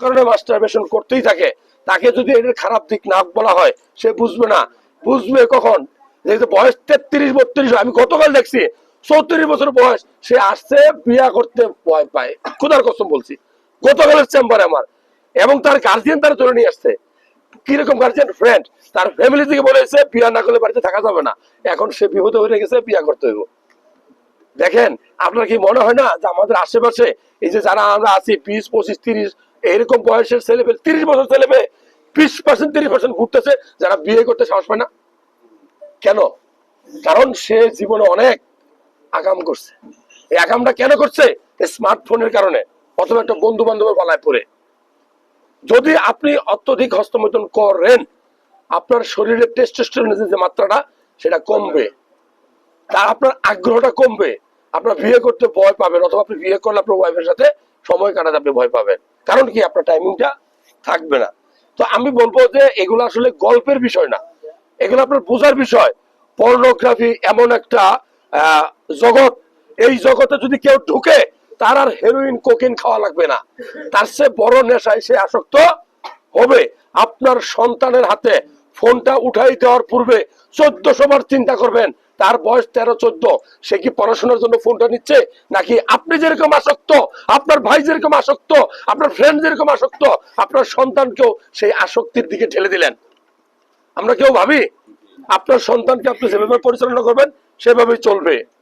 কারণে মাস্টারবেশন করতেই থাকে। তাকে যদি এটার খারাপ দিক না বলা হয়, সে বুঝবে না। বুঝবে কখন? বয়স তেত্রিশ, বত্রিশ আমি গতকাল দেখছি, চৌত্রিশ বছর বয়স। সে আসছে, বিয়া করতে ভয় পায়। খোদার কসম বলছি। গতকালের চেম্বারে আমার। এবং তার গার্জিয়ান তারা তুলে নিয়ে আসছে। কীরকম গার্জিয়ান ফ্রেন্ড তার ফ্যামিলি থেকে বলেছে, বিয়া না করলে বাড়িতে থাকা যাবে না। এখন সে বিপদ হয়ে গেছে, বিয়া করতে হইব। দেখেন, আপনার কি মনে হয় না যে আমাদের আশেপাশে এই যে যারা আমরা আছি, বিশ, পঁচিশ, তিরিশ এরকম বয়সের ছেলে পেলে, তিরিশ বছর ছেলে পেয়ে বিশ পার্সেন্ট তিরিশ পার্সেন্ট ঘুরতেছে, যারা বিয়ে করতে সাহস পায় না। কেন? কারণ সে জীবনে অনেক আগাম করছে। এই আগামটা কেন করছে? স্মার্টফোনের কারণে, অথবা একটা বন্ধু বান্ধবের পালায় পড়ে। যদি আপনি অত্যধিক হস্তমৈথুন করেন, আপনার শরীরের টেস্টোস্টেরনের যে মাত্রাটা, সেটা কমবে। তার আপনার আগ্রহটা কমবে। আপনার বিয়ে করতে ভয় পাবেন, অথবা আপনি বিয়ে করলে আপনার ওয়াইফের সাথে সময় কাটাতে আপনি ভয় পাবেন। কারণ কি আপনার টাইমিংটা থাকবে না। তো আমি বলব যে এগুলো আসলে গল্পের বিষয় না। এগুলো আপনার বোঝার বিষয়। পর্নোগ্রাফি এমন একটা জগৎ। এই জগতে যদি কেউ ঢুকে, তার আর হেরোইন কোকিন খাওয়া লাগবে না। তার সে বড় নেশায় সে আসক্ত হবে। আপনার সন্তানের হাতে ফোনটা উঠাই দেওয়ার পূর্বে চোদ্দশো বার চিন্তা করবেন তার বয়স তেরো, চোদ্দ। সে কি পড়াশোনার জন্য ফোনটা নিচ্ছে? নাকি আপনি যেরকম আসক্ত, আপনার ভাই যেরকম আসক্ত, আপনার ফ্রেন্ড যেরকম আসক্ত, আপনার সন্তানকেও সেই আসক্তির দিকে ঠেলে দিলেন। আমরা কেউ ভাবি? আপনার সন্তানকে আপনি যেভাবে পরিচালনা করবেন, সেভাবেই চলবে।